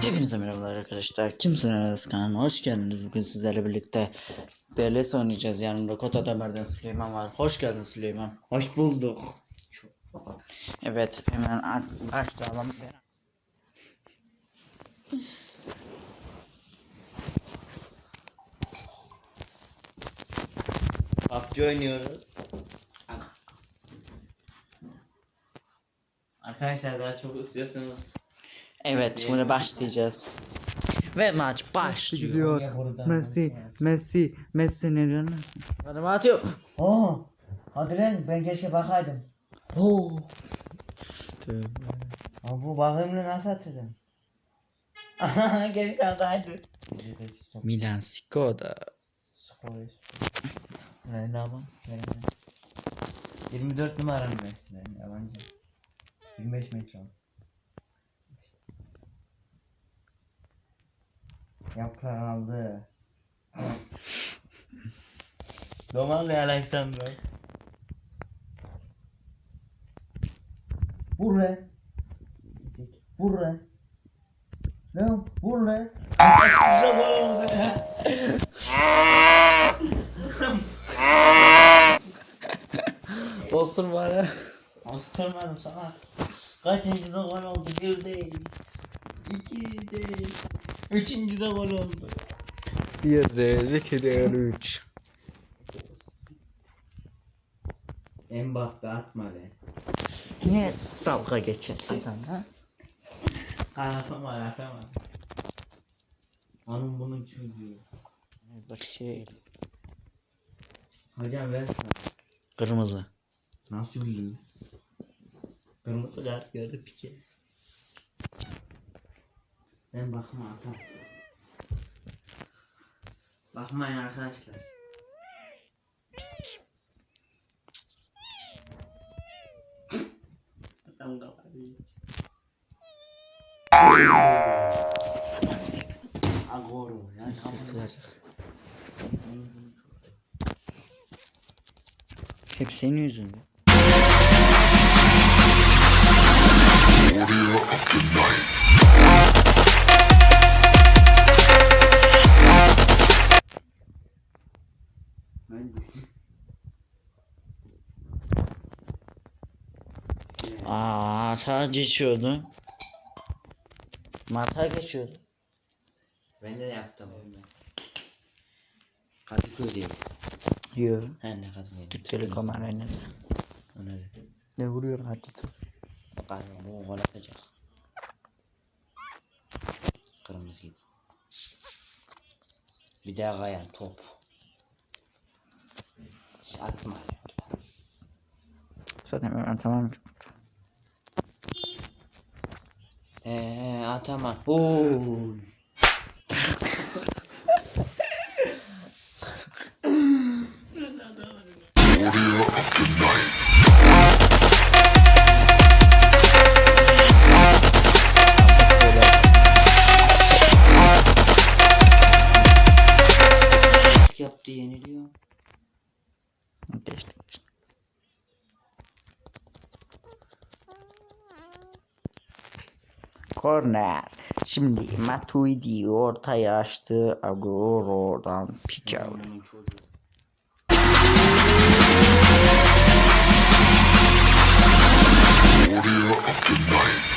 Hepinize merhabalar arkadaşlar. Kimsiniz kanalına hoş geldiniz. Bugün sizlerle birlikte DLS oynayacağız. Yanımda Kota Damar'dan Süleyman var. Hoş geldin Süleyman. Hoş bulduk. Evet hemen başlayalım. PUBG oynuyoruz. Arkadaşlar daha çok istiyorsanız Evet şimdi başlayacağız. Ve maç başlıyor. Gidiyor. Messi, Messi, Messi ne diyorsun? Hadi atıyor. Oo. Hadi lan ben keşke bakaydım. Oo. Ama bu bakımla nasıl atacağım? Geri kaldı haydi. Milan Skoda. Ne ne ama? 24 numaram Messi ben yabancı. 25 metre al. Yaprak aldı. Domalı Alexander. Vur lan. Vur lan. Ne? Vur lan. Olsun bana. Astırmadım sana. Kaçıncı gol oldu? Bir değil. İki değil. Üçüncü de gol oldu. Bir de iki de üç. Mbappe atma be. Niye dalga geçin? ha? Kanatama atama. Onun bunun çocuğu. Bakayım. Hocam ver sana. Kırmızı. Nasıl bildin? Kırmızı kart gördü pike. Ben bakma atam. Bakmayın arkadaşlar. Adam kapatıyor. Agoro. Yani Yırtılacak. Hep senin yüzünden. Aa, hata geçiyordu. Mata geçiyordu. Ben de yaptım. Kadıköy'deyiz. Yo. He ne Kadıköy'deyiz. Türk Telekom Arena. O ne? Ne vuruyor. Bakar ya bu gol atacak. Kırmızıydı. Bir daha kayan top. Hiç atma. Zaten hemen tamam. Eee atama. Oo. Yaptı yeniliyor. Geçti Korner. Şimdi Matuidi ortaya açtı. Agüero'dan pike aldı. Onun çocuğu. Çocuğu.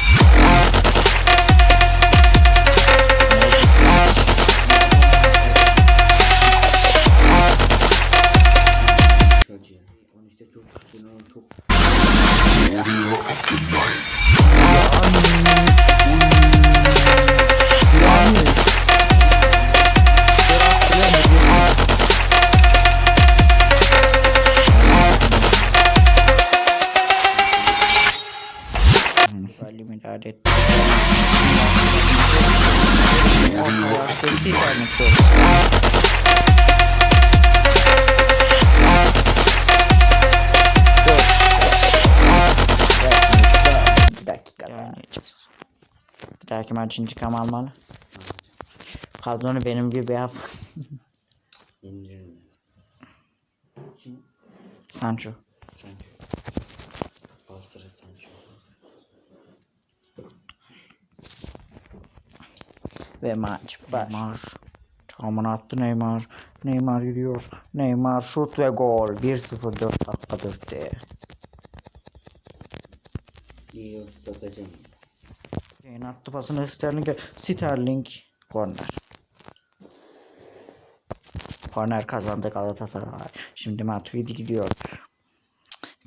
Açtı. Siper'in çok. İki dakika daha. Bir dahaki maç intikam almalı. Kadronu benim gibi yap. Sancho. Galatasaray Sancho. Ve maç baş. Neymar. Çamını attı Neymar. Neymar gidiyor. Neymar şut ve gol. 1-0 4 dakika 4'te. İyi satacağım. Kane attı pasını Sterling'e. Sterling korner. Korner kazandı Galatasaray. Şimdi Matuidi gidiyor.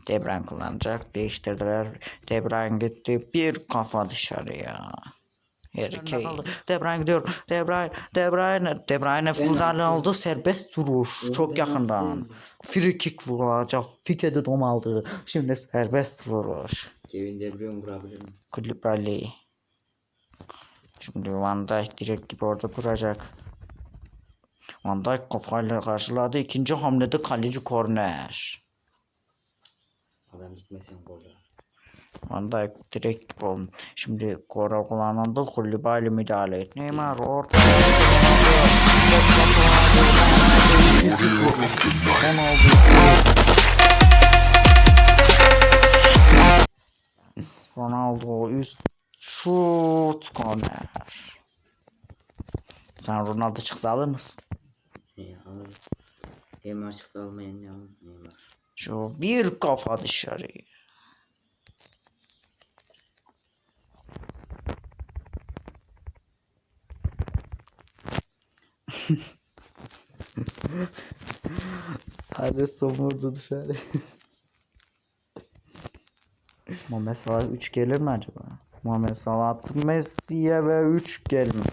De Bruyne kullanacak. Değiştirdiler. De Bruyne gitti. Bir kafa dışarıya. Harry Kane. De Bruyne gidiyor. De Bruyne. De Bruyne. De Bruyne fulldan aldı. Serbest vuruş. Çok yakından. Free kick vuracak. Fike de dom aldı. Şimdi serbest vuruş. Kevin De Bruyne vurabilir mi? Kulübeli. Şimdi Van Dijk direkt gibi orada duracak. Van Dijk kafayla karşıladı. İkinci hamlede kaleci korner. Adam gitmesin golle. Van Dijk direkt gol. Şimdi gol kullanıldı. Kulübeli müdahale etti. Neymar orta. Ronaldo üst şut korner. Sen Ronaldo çıksa alır mısın? Neymar çıktı ne alır? Neymar. Şu bir kafa dışarı. Hadi somurdu dışarı. Muhammed Salah 3 gelir mi acaba? Muhammed Salah attı Messi'ye ve 3 gelmiyor.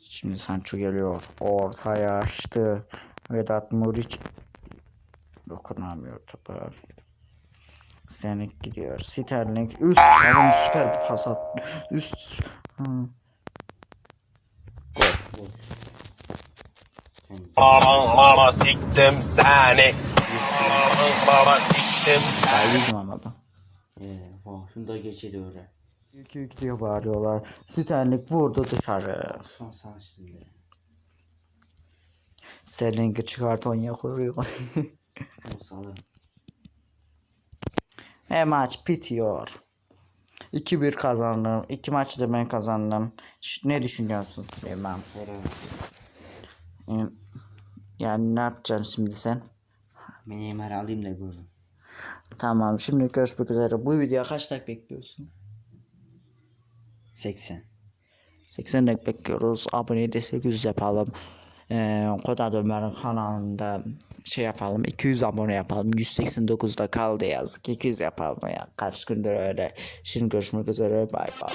Şimdi Sancho geliyor. Ortaya açtı. Vedat Muriç dokunamıyor topa. Sterling gidiyor. Sterling üst çalım süper pas attı. Üst. Hı. Sen Aman baba siktim seni. Aman baba siktim Kaybettim ama ben. Ee, oh, şunu da geçedi öyle. 2-2 diye bağırıyorlar. Sterling vurdu dışarı. Son sana şimdi. Sterling'i çıkart Onya alırım. Ve maç bitiyor. 2-1 kazandım. İki maçı da ben kazandım. Ne düşünüyorsun Süleyman? Ee, Yani ne yapacaksın şimdi sen? Neymar alayım da görün. Tamam şimdi görüşmek üzere. Bu videoya kaç like bekliyorsun? 80. 80 like bekliyoruz. Abone de 800 yapalım. Ee, Koda Ömer'in kanalında şey yapalım 200 abone yapalım. 189'da kaldı yazık. 200 yapalım ya. Kaç gündür öyle. Şimdi görüşmek üzere bay bay